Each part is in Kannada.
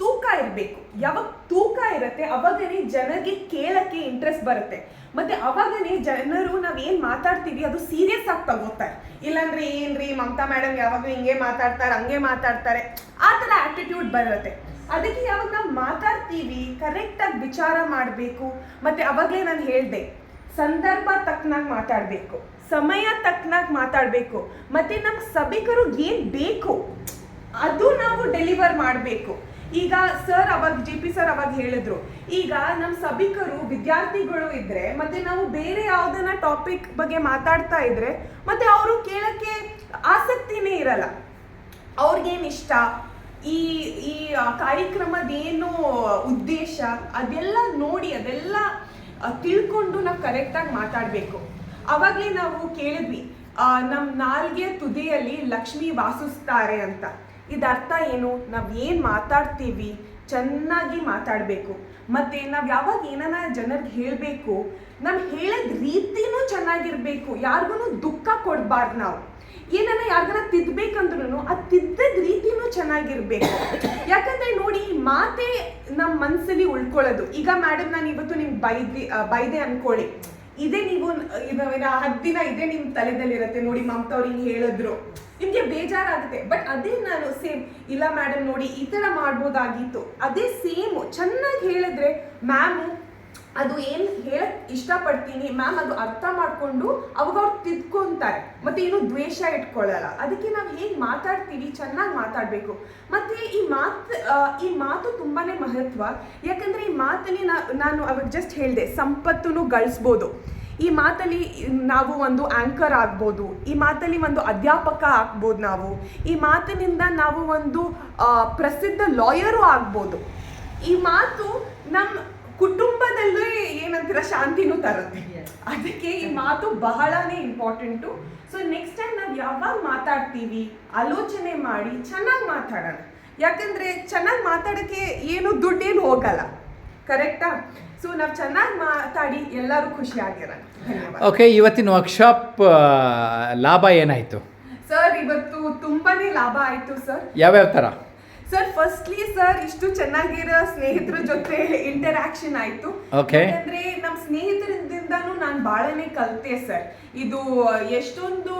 ತೂಕ ಇರಬೇಕು. ಯಾವಾಗ ತೂಕ ಇರುತ್ತೆ, ಅವಾಗನೇ ಜನರಿಗೆ ಕೇಳಕ್ಕೆ ಇಂಟ್ರೆಸ್ಟ್ ಬರುತ್ತೆ. ಮತ್ತೆ ಅವಾಗನೇ ಜನರು ನಾವ್ ಏನ್ ಮಾತಾಡ್ತೀವಿ, ಅದು ಸೀರಿಯಸ್ ಆಗಿ ತಗೋತಾರೆ. ಇಲ್ಲಾಂದ್ರೆ ಏನ್ರಿ, ಮಮತಾ ಮೇಡಮ್ ಯಾವಾಗಲೂ ಹಿಂಗೆ ಮಾತಾಡ್ತಾರೆ, ಹಂಗೆ ಮಾತಾಡ್ತಾರೆ. ಆ ಥರ ಆಟಿಟ್ಯೂಡ್ ಬರುತ್ತೆ. ಅದಕ್ಕೆ ಯಾವಾಗ ನಾವು ಮಾತಾಡ್ತೀವಿ ಕರೆಕ್ಟ್ ಆಗಿ ವಿಚಾರ ಮಾಡಬೇಕು. ಮತ್ತೆ ಅವಾಗಲೇ ನಾನು ಹೇಳ್ದೆ, ಸಂದರ್ಭ ತಕ್ಕನಾಗಿ ಮಾತಾಡಬೇಕು. ಸಮಯ ತಕ್ಕನಾಗ ಮಾತಾಡಬೇಕು. ಮತ್ತೆ ನಮ್ಮ ಸಭಿಕರು ಏನು ಬೇಕು, ಅದು ನಾವು ಡೆಲಿವರ್ ಮಾಡಬೇಕು. ಈಗ ಸರ್ ಅವಾಗ ಜಿ ಪಿ ಸರ್ ಅವಾಗ ಹೇಳಿದ್ರು, ಈಗ ನಮ್ಮ ಸಭಿಕರು ವಿದ್ಯಾರ್ಥಿಗಳು ಇದ್ರೆ, ಮತ್ತೆ ನಾವು ಬೇರೆ ಯಾವ್ದನ್ನ ಟಾಪಿಕ್ ಬಗ್ಗೆ ಮಾತಾಡ್ತಾ ಇದ್ರೆ, ಮತ್ತೆ ಅವರು ಕೇಳಕ್ಕೆ ಆಸಕ್ತಿನೇ ಇರಲ್ಲ. ಅವ್ರಿಗೇನು ಇಷ್ಟ? ಈ ಈ ಕಾರ್ಯಕ್ರಮದ ಏನು ಉದ್ದೇಶ? ಅದೆಲ್ಲ ನೋಡಿ, ಅದೆಲ್ಲ ತಿಳ್ಕೊಂಡು ನಾವು ಕರೆಕ್ಟಾಗಿ ಮಾತಾಡಬೇಕು. ಅವಾಗಲೇ ನಾವು ಕೇಳಿದ್ವಿ ನಮ್ಮ ನಾಲ್ಗೆ ತುದಿಯಲ್ಲಿ ಲಕ್ಷ್ಮಿ ವಾಸಿಸ್ತಾರೆ ಅಂತ. ಇದರ್ಥ ಏನು? ನಾವು ಏನು ಮಾತಾಡ್ತೀವಿ? ಚೆನ್ನಾಗಿ ಮಾತಾಡಬೇಕು. ಮತ್ತು ನಾವು ಯಾವಾಗ ಏನನ್ನ ಜನರಿಗೆ ಹೇಳಬೇಕು, ನಾವು ಹೇಳೋದ್ ರೀತಿನೂ ಚೆನ್ನಾಗಿರಬೇಕು. ಯಾರಿಗೂ ದುಃಖ ಕೊಡಬಾರ್ದು ನಾವು. ಏನನ್ನ ಯಾರ್ದಾರ ತಿದ್ದಬೇಕಂದ್ರೂ ಆ ತಿದ್ದದ ರೀತಿನೂ ಚೆನ್ನಾಗಿರ್ಬೇಕು. ಯಾಕಂದ್ರೆ ನೋಡಿ ಮಾತೆ ನಮ್ಮ ಮನಸ್ಸಲ್ಲಿ ಉಳ್ಕೊಳ್ಳೋದು. ಈಗ ಮೇಡಮ್ ನಾನು ಇವತ್ತು ನಿಮ್ಗೆ ಬೈದಿ ಬೈದೆ ಅನ್ಕೊಳ್ಳಿ. ಇದೇ ನೀವು ಹತ್ತು ದಿನ ಇದೇ ನಿಮ್ಮ ತಲೆದಲ್ಲಿರುತ್ತೆ. ನೋಡಿ, ಮಮತಾ ಅವ್ರು ಹಿಂಗೆ ಹೇಳಿದ್ರು. ನಿಮ್ಗೆ ಬೇಜಾರಾಗುತ್ತೆ. ಬಟ್ ಅದೇ ನಾನು ಸೇಮ್ ಇಲ್ಲ ಮೇಡಮ್ ನೋಡಿ, ಈ ಥರ ಮಾಡ್ಬೋದಾಗಿತ್ತು. ಅದೇ ಸೇಮ್ ಚೆನ್ನಾಗಿ ಹೇಳಿದ್ರೆ ಮ್ಯಾಮು ಅದು ಏನು ಹೇಳಕ್ ಇಷ್ಟಪಡ್ತೀನಿ ಮ್ಯಾಮ್ ಅದು ಅರ್ಥ ಮಾಡ್ಕೊಂಡು ಅವಾಗ ಅವ್ರು ತಿದ್ಕೊಂತಾರೆ. ಮತ್ತೆ ಏನು ದ್ವೇಷ ಇಟ್ಕೊಳ್ಳಲ್ಲ ಅದಕ್ಕೆ ನಾವು ಹೇಗೆ ಮಾತಾಡ್ತೀವಿ, ಚೆನ್ನಾಗಿ ಮಾತಾಡಬೇಕು. ಮತ್ತೆ ಈ ಮಾತು ಈ ಮಾತು ತುಂಬಾನೇ ಮಹತ್ವ. ಯಾಕಂದ್ರೆ ಈ ಮಾತಲ್ಲಿ ನಾ- ನಾನು ಅವಾಗ ಜಸ್ಟ್ ಹೇಳಿದೆ ಸಂಪತ್ತನ್ನು ಗಳಿಸ್ಬೋದು. ಈ ಮಾತಲ್ಲಿ ನಾವು ಒಂದು ಆಂಕರ್ ಆಗ್ಬೋದು ಈ ಮಾತಲ್ಲಿ ಒಂದು ಅಧ್ಯಾಪಕ ಆಗ್ಬೋದು ನಾವು ಈ ಮಾತಿನಿಂದ ನಾವು ಒಂದು ಪ್ರಸಿದ್ಧ ಲಾಯರು ಆಗ್ಬೋದು. ಈ ಮಾತು ನಮ್ಮ ಕುಟುಂಬದಲ್ಲೇ ಏನಂತೀರ ಶಾಂತಿನೂ ತರುತ್ತೆ. ಅದಕ್ಕೆ ಈ ಮಾತು ಬಹಳನೇ ಇಂಪಾರ್ಟೆಂಟು ಸೊ ನೆಕ್ಸ್ಟ್ ಟೈಮ್ ನಾವು ಯಾವಾಗ ಮಾತಾಡ್ತೀವಿ ಆಲೋಚನೆ ಮಾಡಿ ಚೆನ್ನಾಗಿ ಮಾತಾಡೋಣ. ಯಾಕಂದರೆ ಚೆನ್ನಾಗಿ ಮಾತಾಡೋಕ್ಕೆ ಏನು ದುಡ್ಡೇನು ಹೋಗಲ್ಲ. ಕರೆಕ್ಟಾ ಸೊ ನಾವು ಚೆನ್ನಾಗಿ ಮಾತಾಡಿ ಎಲ್ಲರೂ ಖುಷಿ ಧನ್ಯವಾದ. ಓಕೆ ಇವತ್ತಿನ ವರ್ಕ್ಶಾಪ್ ಲಾಭ ಏನಾಯ್ತು? ಸರ್ ಇವತ್ತು ತುಂಬಾನೇ ಲಾಭ ಆಯ್ತು ಸರ್ ಯಾವ್ಯಾವ ಥರ ಸರ್ ಫಸ್ಟ್ಲಿ ಸರ್ ಇಷ್ಟು ಚೆನ್ನಾಗಿರೋ ಸ್ನೇಹಿತರ ಜೊತೆ ಇಂಟರಾಕ್ಷನ್ ಆಯ್ತು. ಓಕೆ ಯಾಕಂದ್ರೆ ನಮ್ಮ ಸ್ನೇಹಿತರಿಂದಾನು ನಾನು ಭಾಳನೇ ಕಲ್ತೆ ಸರ್ ಇದು ಎಷ್ಟೊಂದು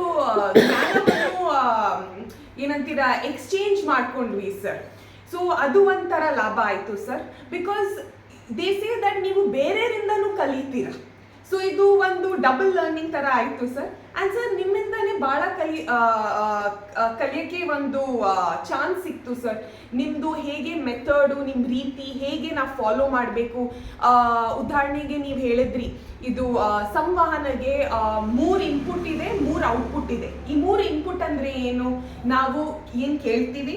ಏನಂತೀರ ಎಕ್ಸ್ಚೇಂಜ್ ಮಾಡ್ಕೊಂಡ್ವಿ ಸರ್ ಸೊ ಅದು ಒಂಥರ ಲಾಭ ಆಯ್ತು sir because they is that ನೀವು ಬೇರೆಯವರಿಂದನೂ ಕಲಿತೀರಾ? ಸೊ ಇದು ಒಂದು ಡಬಲ್ ಲರ್ನಿಂಗ್ ತರ ಆಯ್ತು ಸರ್ ಅಂಡ್ ಸರ್ ನಿಮ್ಮಿಂದನೇ ಬಹಳ ಕಲಿ ಕಲಿಯಕ್ಕೆ ಒಂದು ಚಾನ್ಸ್ ಸಿಕ್ತು ಸರ್ ನಿಮ್ಮದು ಹೇಗೆ ಮೆಥಡು ನಿಮ್ಮ ರೀತಿ ಹೇಗೆ ನಾವು ಫಾಲೋ ಮಾಡಬೇಕು? ಉದಾಹರಣೆಗೆ ನೀವು ಹೇಳಿದ್ರಿ, ಇದು ಸಂವಹನಗೆ ಮೂರ್ ಇನ್ಪುಟ್ ಇದೆ, ಮೂರು ಔಟ್ಪುಟ್ ಇದೆ. ಈ ಮೂರು ಇನ್ಪುಟ್ ಅಂದ್ರೆ ಏನು? ನಾವು ಏನು ಕೇಳ್ತೀವಿ?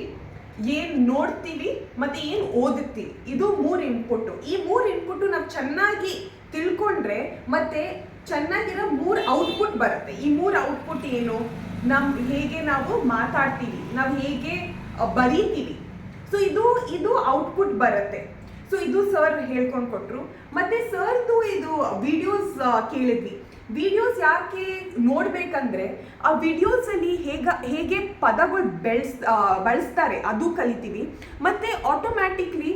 ಏನ್ ನೋಡ್ತೀವಿ ಮತ್ತೆ ಏನ್ ಓದುತ್ತೀವಿ? ಇದು ಮೂರ್ ಇನ್ಪುಟ್ ಈ ಮೂರ್ ಇನ್ಪುಟ್ ನಾವು ಚೆನ್ನಾಗಿ ತಿಳ್ಕೊಂಡ್ರೆ ಮತ್ತೆ ಚೆನ್ನಾಗಿರೋ ಮೂರ್ ಔಟ್ಪುಟ್ ಬರುತ್ತೆ. ಈ ಮೂರ್ ಔಟ್ಪುಟ್ ಏನು? ನಮ್ ಹೇಗೆ ನಾವು ಮಾತಾಡ್ತೀವಿ? ನಾವು ಹೇಗೆ ಬರೀತೀವಿ? ಸೊ ಇದು ಇದು ಔಟ್ಪುಟ್ ಬರುತ್ತೆ. ಸೊ ಇದು ಸರ್ ಹೇಳ್ಕೊಂಡು ಕೊಟ್ರು. ಮತ್ತೆ ಸರ್ದು ಇದು ವಿಡಿಯೋಸ್ ಕೇಳಿದ್ವಿ. ವಿಡಿಯೋಸ್ ಯಾಕೆ ನೋಡ್ಬೇಕಂದ್ರೆ, ಆ ವಿಡಿಯೋಸ್ ಅಲ್ಲಿ ಹೇಗ, ಹೇಗೆ ಪದಗಳು ಬೆಳೆಸ್ ಬಳಸ್ತಾರೆ ಅದು ಕಲಿತೀವಿ. ಮತ್ತೆ ಆಟೋಮ್ಯಾಟಿಕ್ಲಿ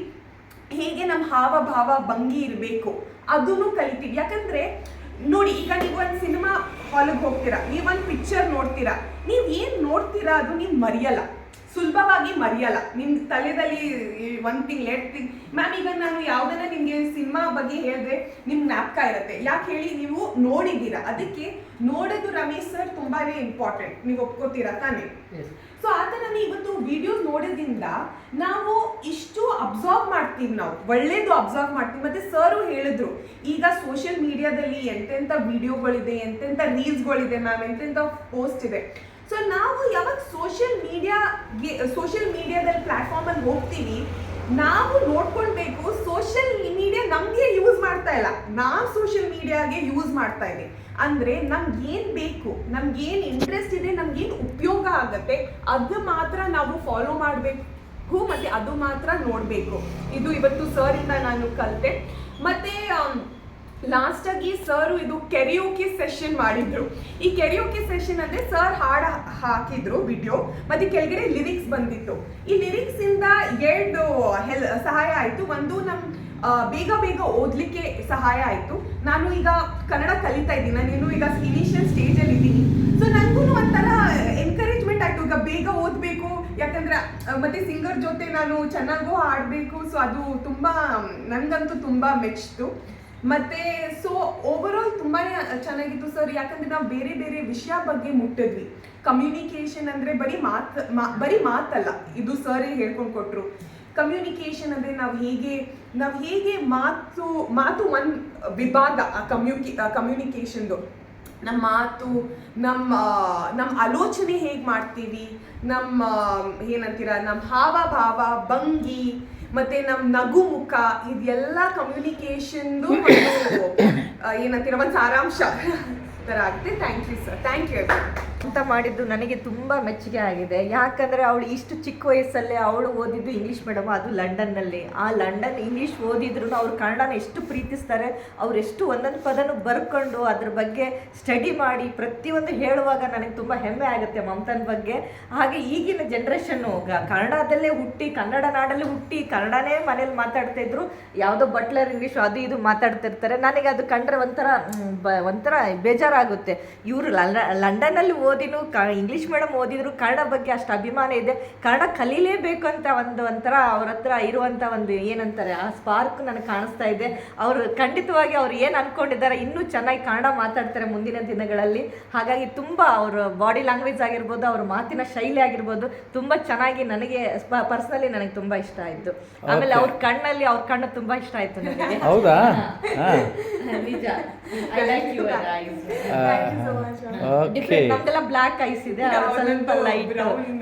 ಹೇಗೆ ನಮ್ಮ ಹಾವಭಾವ ಭಂಗಿ ಇರಬೇಕು ಅದನ್ನು ಕಲಿತೀವಿ. ಯಾಕಂದ್ರೆ, ನೋಡಿ, ಈಗ ನೀವು ಒಂದು ಸಿನಿಮಾ ಹಾಲಿಗೆ ಹೋಗ್ತೀರಾ ನೀವೊಂದು ಪಿಕ್ಚರ್ ನೋಡ್ತೀರಾ, ನೀವು ಏನು ನೋಡ್ತೀರಾ ಅದು ನೀವು ಮರೆಯಲ್ಲ. ಸುಲಭವಾಗಿ ಮರೆಯಲ್ಲ. ನಿಮ್ ತಲೆದಲ್ಲಿ one thing late thing ma'am ಈಗ ನಾನು ಯಾವ್ದನ್ನ ನಿಮ್ಗೆ ಸಿನಿಮಾ ಬಗ್ಗೆ ಹೇಳಿದ್ರೆ ನಿಮ್ ಜ್ಞಾಪಕ ಇರುತ್ತೆ. ಯಾಕೆ ಹೇಳಿ ನೀವು ನೋಡಿದ್ದೀರಾ. ಅದಕ್ಕೆ ನೋಡೋದು ರಮೇಶ್ ಸರ್ ತುಂಬಾನೇ ಇಂಪಾರ್ಟೆಂಟ್ ನೀವು ಒಪ್ಕೋತೀರಾ ತಾನೇ? ಸೊ ಆತನ ಇವತ್ತು ವಿಡಿಯೋ ನೋಡೋದ್ರಿಂದ ನಾವು ಇಷ್ಟು ಅಬ್ಸರ್ವ್ ಮಾಡ್ತೀವಿ ನಾವು. ಒಳ್ಳೇದು ಅಬ್ಸರ್ವ್ ಮಾಡ್ತೀವಿ. ಮತ್ತೆ ಸರು ಹೇಳಿದ್ರು ಈಗ ಸೋಷಿಯಲ್ ಮೀಡಿಯಾದಲ್ಲಿ ಎಂತೆಂಥ ವಿಡಿಯೋಗಳಿದೆ ಎಂತೆಂಥ ರೀಲ್ಸ್ಗಳಿದೆ ಮ್ಯಾಮ್ ಎಂತೆಂಥ ಪೋಸ್ಟ್ ಇದೆ. ಸೊ ನಾವು ಯಾವಾಗ ಸೋಷಿಯಲ್ ಮೀಡಿಯಾಗೆ ಸೋಷಿಯಲ್ ಮೀಡಿಯಾದಲ್ಲಿ ಪ್ಲಾಟ್ಫಾರ್ಮಲ್ಲಿ ಹೋಗ್ತೀವಿ, ನಾವು ನೋಡ್ಕೊಳ್ಬೇಕು ಸೋಷಿಯಲ್ ಮೀಡಿಯಾ ನಮಗೆ ಯೂಸ್ ಮಾಡ್ತಾ ಇಲ್ಲ. ನಾವು ಸೋಷಿಯಲ್ ಮೀಡಿಯಾಗೆ ಯೂಸ್ ಮಾಡ್ತಾ ಇದ್ದೀವಿ ಅಂದ್ರೆ ನಮ್ಗೆ ಏನ್ ಬೇಕು ನಮ್ಗೇನು ಇಂಟ್ರೆಸ್ಟ್ ಇದೆ ನಮ್ಗೇನು ಉಪಯೋಗ ಆಗುತ್ತೆ, ಅದು ಮಾತ್ರ ನಾವು ಫಾಲೋ ಮಾಡಬೇಕು. ಮತ್ತೆ ಅದು ಮಾತ್ರ ನೋಡಬೇಕು. ಇದು ಇವತ್ತು ಸರ್ ಇಂದ ನಾನು ಕಲಿತೆ. ಮತ್ತೆ ಆಮ್, ಲಾಸ್ಟ್ ಆಗಿ ಸರ್ ಇದು ಕೆರಿಯೋಕೆ ಸೆಷನ್ ಮಾಡಿದ್ರು. ಈ ಕೆರಿಯೋಕೆ ಸೆಷನ್ ಅಂದ್ರೆ ಸರ್ ಹಾಡು ಹಾಕಿದ್ರು ವಿಡಿಯೋ ಮತ್ತೆ ಕೆಳಗಡೆ ಲಿರಿಕ್ಸ್ ಬಂದಿತ್ತು. ಈ ಲಿರಿಕ್ಸ್ ಇಂದ ಎರಡು ಹೆಲ್ ಸಹಾಯ ಆಯ್ತು. ಒಂದು ನಮ್ ಬೇಗ ಬೇಗ ಓದ್ಲಿಕ್ಕೆ ಸಹಾಯ ಆಯ್ತು. ನಾನು ಈಗ ಕನ್ನಡ ಕಲಿತಾ ಇದ್ದೀನಿ. ನಾನು ಇನ್ನು ಈಗ ಇನಿಷಿಯಲ್ ಸ್ಟೇಜ್ ಅಲ್ಲಿ ಇದ್ದೀನಿ. ಸೊ ನನಗೂ ಒಂಥರ ಎನ್ಕರೇಜ್ಮೆಂಟ್ ಆಯ್ತು. ಈಗ ಬೇಗ ಓದ್ಬೇಕು. ಯಾಕಂದ್ರೆ ಮತ್ತೆ ಸಿಂಗರ್ ಜೊತೆ ನಾನು ಚೆನ್ನಾಗೂ ಹಾಡಬೇಕು. ಸೊ ಅದು ತುಂಬಾ ನನ್ಗಂತೂ ತುಂಬಾ ಮೆಚ್ಚಿತು ಮತ್ತೆ ಸೊ ಓವರ್ ಆಲ್ ತುಂಬಾನೇ ಚೆನ್ನಾಗಿತ್ತು ಸರ್ ಯಾಕಂದ್ರೆ ನಾವು ಬೇರೆ ಬೇರೆ ವಿಷಯ ಬಗ್ಗೆ ಮುಟ್ಟಿದ್ವಿ. ಕಮ್ಯುನಿಕೇಶನ್ ಅಂದ್ರೆ ಬರೀ ಮಾತ್, ಮಾ- ಬರೀ ಮಾತಲ್ಲ. ಇದು ಸರೇ ಹೇಳ್ಕೊಂಡು ಕೊಟ್ರು. ಕಮ್ಯುನಿಕೇಶನ್ ಅಂದ್ರೆ ನಾವು ಹೇಗೆ ನಾವು ಹೇಗೆ ಮಾತು ಮಾತು ಒಂದ್ ವಿಭಾಗ, ಆ ಕಮ್ಯುನಿಕೇ ಕಮ್ಯುನಿಕೇಶನ್ದು ನಮ್ಮ ಮಾತು ನಮ್ಮ ನಮ್ಮ ಆಲೋಚನೆ ಹೇಗೆ ಮಾಡ್ತೀವಿ? ನಮ್ಮ ಏನಂತೀರ? ನಮ್ಮ ಹಾವ ಭಾವ ಭಂಗಿ ಮತ್ತೆ ನಮ್ಮ ನಗು ಮುಖ ಇದೆಲ್ಲ ಕಮ್ಯುನಿಕೇಶನ್ದು ಏನಂತೀರ ಒಂದು ಸಾರಾಂಶ. ಥರ ಆಗುತ್ತೆ thank you sir thank you ಅಂತ ಮಾಡಿದ್ದು ನನಗೆ ತುಂಬ ಮೆಚ್ಚುಗೆ ಆಗಿದೆ. ಯಾಕಂದರೆ ಅವಳು ಇಷ್ಟು ಚಿಕ್ಕ ವಯಸ್ಸಲ್ಲೇ ಅವಳು ಓದಿದ್ದು ಇಂಗ್ಲೀಷ್ ಮೇಡಮ್ ಅದು ಲಂಡನ್ನಲ್ಲಿ. ಆ ಲಂಡನ್ ಇಂಗ್ಲೀಷ್ ಓದಿದ್ರು ಅವ್ರು ಕನ್ನಡನ ಎಷ್ಟು ಪ್ರೀತಿಸ್ತಾರೆ, ಅವ್ರು ಎಷ್ಟು ಒಂದೊಂದು ಪದನು ಬರ್ಕೊಂಡು ಅದ್ರ ಬಗ್ಗೆ ಸ್ಟಡಿ ಮಾಡಿ ಪ್ರತಿಯೊಂದು ಹೇಳುವಾಗ ನನಗೆ ತುಂಬ ಹೆಮ್ಮೆ ಆಗುತ್ತೆ ಮಮತನ ಬಗ್ಗೆ. ಹಾಗೆ ಈಗಿನ ಜನ್ರೇಷನ್ನು ಕನ್ನಡದಲ್ಲೇ ಹುಟ್ಟಿ, ಕನ್ನಡ ನಾಡಲ್ಲಿ ಹುಟ್ಟಿ, ಕನ್ನಡನೇ ಮನೇಲಿ ಮಾತಾಡ್ತಾ ಇದ್ರು, ಯಾವುದೋ ಬಟ್ಲರ್ ಇಂಗ್ಲೀಷ್ ಅದು ಇದು ಮಾತಾಡ್ತಿರ್ತಾರೆ ನನಗೆ ಅದು ಕಂಡ್ರೆ ಒಂಥರ ಬ- ಒಂಥರ ಬೇಜಾರಾಗುತ್ತೆ. ಇವರು ಲಂಡನ್ನಲ್ಲಿ ಓದಿನೂ ಕ ಇಂಗ್ಲೀಷ್ ಮೀಡಿಯಮ್ ಓದಿದ್ರು ಕನ್ನಡ ಬಗ್ಗೆ ಅಷ್ಟು ಅಭಿಮಾನ ಇದೆ. ಕನ್ನಡ ಕಲೀಲೇಬೇಕು ಅಂತ ಒಂದು ಒಂಥರ ಅವ್ರ ಹತ್ರ ಇರುವಂಥ ಒಂದು ಏನಂತಾರೆ ಆ ಸ್ಪಾರ್ಕ್ ನನಗೆ ಕಾಣಿಸ್ತಾ ಇದೆ. ಅವರು ಖಂಡಿತವಾಗಿ ಅವ್ರು ಏನು ಅನ್ಕೊಂಡಿದ್ದಾರೆ ಇನ್ನೂ ಚೆನ್ನಾಗಿ ಕನ್ನಡ ಮಾತಾಡ್ತಾರೆ ಮುಂದಿನ ದಿನಗಳಲ್ಲಿ. ಹಾಗಾಗಿ ತುಂಬ ಅವ್ರ ಬಾಡಿ ಲ್ಯಾಂಗ್ವೇಜ್ ಆಗಿರ್ಬೋದು ಅವ್ರ ಮಾತಿನ ಶೈಲಿ ಆಗಿರ್ಬೋದು ತುಂಬ ಚೆನ್ನಾಗಿ ನನಗೆ ಪರ್ಸ್ನಲಿ ನನಗೆ ತುಂಬ ಇಷ್ಟ ಆಯಿತು. ಆಮೇಲೆ ಅವ್ರ ಕಣ್ಣಲ್ಲಿ ಅವ್ರ ಕಣ್ಣು ತುಂಬ ಇಷ್ಟ ಆಯಿತು ನನಗೆ. ಹೌದಾ? ಹಾಂ. ನಿಜ. I like your eyes okay ನಮ್ದೆಲ್ಲ ಬ್ಲಾಕ್ ಐಸ್ ಇದೆ ಅವ್ರ ಸ್ವಲ್ಪ light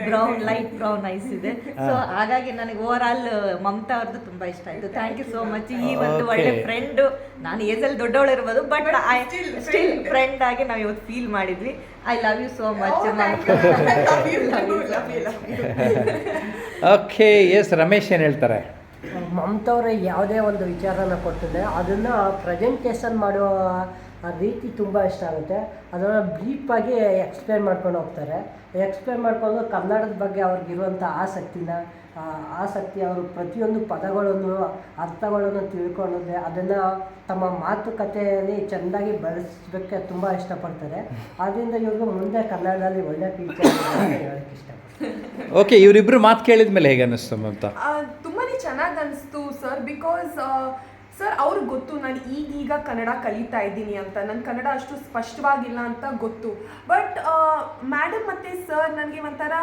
brown light brown eyes ಇದೆ. ಸೊ ಹಾಗಾಗಿ ನನಗೆ ಓವರ್ ಆಲ್ ಮಮತಾ ಅವ್ರದ್ದು ತುಂಬಾ ಇಷ್ಟ ಆಯ್ತು. ಥ್ಯಾಂಕ್ ಯು ಸೋ ಮಚ್ ಈ ಒಂದು. ಒಳ್ಳೆ ಫ್ರೆಂಡ್ ನಾನು ಏಜಲ್ಲಿ ದೊಡ್ಡವಳು ಇರ್ಬೋದು ಬಟ್ ಐ ಸ್ಟಿಲ್ ಫ್ರೆಂಡ್ ಆಗಿ ನಾವು ಇವತ್ತು ಫೀಲ್ ಮಾಡಿದ್ವಿ. I love you so much. Okay yes Ramesh ಏನು ಹೇಳ್ತಾರೆ? ಮಮತವ್ರ ಯಾವುದೇ ಒಂದು ವಿಚಾರನ ಕೊಟ್ಟಿದೆ. ಅದನ್ನು ಪ್ರೆಸೆಂಟೇಷನ್ ಮಾಡುವ ಆ ರೀತಿ ತುಂಬ ಇಷ್ಟ ಆಗುತ್ತೆ. ಅದನ್ನು ಬ್ರೀಫಾಗಿ ಎಕ್ಸ್ಪ್ಲೇನ್ ಮಾಡ್ಕೊಂಡು ಹೋಗ್ತಾರೆ. ಎಕ್ಸ್ಪ್ಲೇನ್ ಮಾಡ್ಕೊಂಡು ಕನ್ನಡದ ಬಗ್ಗೆ ಅವ್ರಿಗಿರುವಂಥ ಆಸಕ್ತಿನ ಆಸಕ್ತಿ ಅವರು ಪ್ರತಿಯೊಂದು ಪದಗಳನ್ನು ಅರ್ಥಗಳನ್ನು ತಿಳ್ಕೊಳ್ಳೋದೆ ಅದನ್ನು ತಮ್ಮ ಮಾತುಕತೆಯಲ್ಲಿ ಚೆನ್ನಾಗಿ ಬಳಸಬೇಕೆ ತುಂಬ ಇಷ್ಟಪಡ್ತಾರೆ. ಆದ್ದರಿಂದ ಇವರು ಮುಂದೆ ಕನ್ನಡದಲ್ಲಿ ಒಳ್ಳೆ ಟೀಚರ್ ಹೇಳೋಕ್ಕೆ ಇಷ್ಟಪಡ್ತಾರೆ ಓಕೆ ಇವರಿಬ್ಬರು ಮಾತು ಕೇಳಿದ ಮೇಲೆ ಹೇಗೆ ಅನ್ನಿಸ್ತು ಅಂತ? ತುಂಬಾ ತುಂಬಾನೇ ಚೆನ್ನಾಗಿ ಅನಿಸ್ತು ಸರ್ ಬಿಕಾಸ್ ಸರ್ ಅವ್ರಿಗೆ ಗೊತ್ತು, ನಾನು ಈಗೀಗ ಕನ್ನಡ ಕಲಿತಾ ಇದ್ದೀನಿ ಅಂತ. ನನ್ನ ಕನ್ನಡ ಅಷ್ಟು ಸ್ಪಷ್ಟವಾಗಿಲ್ಲ ಅಂತ ಗೊತ್ತು. ಬಟ್ ಮೇಡಮ್ ಮತ್ತು ಸರ್ ನನಗೆ ಒಂಥರ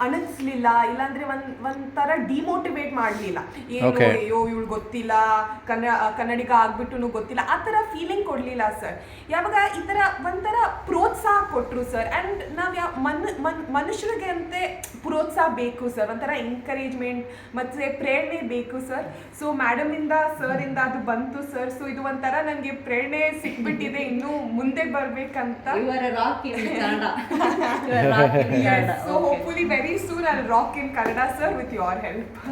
ಅನಿಸ್ಲಿಲ್ಲ ಇಲ್ಲಾಂದ್ರೆ ಒಂದ್ ಒಂಥರ ಡಿಮೋಟಿವೇಟ್ ಮಾಡ್ಲಿಲ್ಲ. ಏನು Okay. ಅಯ್ಯೋ ಇವಳು ಗೊತ್ತಿಲ್ಲ ಕನ್ನಡ ಕನ್ನಡಿಗ ಆಗ್ಬಿಟ್ಟು ಗೊತ್ತಿಲ್ಲ. ಆ ತರ ಫೀಲಿಂಗ್ ಕೊಡಲಿಲ್ಲ ಸರ್ ಯಾವಾಗ ಈ ತರ ಒಂಥರ ಪ್ರೋತ್ಸಾಹ ಕೊಟ್ರು ಸರ್ ಅಂಡ್ ನಾವು ಯಾವ ಮನ್ ಮನ್ ಮನುಷ್ಯರಿಗೆ ಅಂತೆ ಪ್ರೋತ್ಸಾಹ ಬೇಕು ಸರ್ ಒಂಥರ ಎನ್ಕರೇಜ್ಮೆಂಟ್ ಮತ್ತೆ ಪ್ರೇರಣೆ ಬೇಕು ಸರ್ ಸೊ ಸರ್ ಇಂದ ಅದು ಬಂತು ಸರ್ ಸೊ ಇದು ಒಂಥರ ನನಗೆ ಪ್ರೇರಣೆ ಸಿಕ್ಬಿಟ್ಟಿದೆ. ಇನ್ನೂ ಮುಂದೆ ಬರ್ಬೇಕಂತ. ಇವರ rock in Kannada. So. Hopefully very soon I'll rock in Kannada, sir, with your help.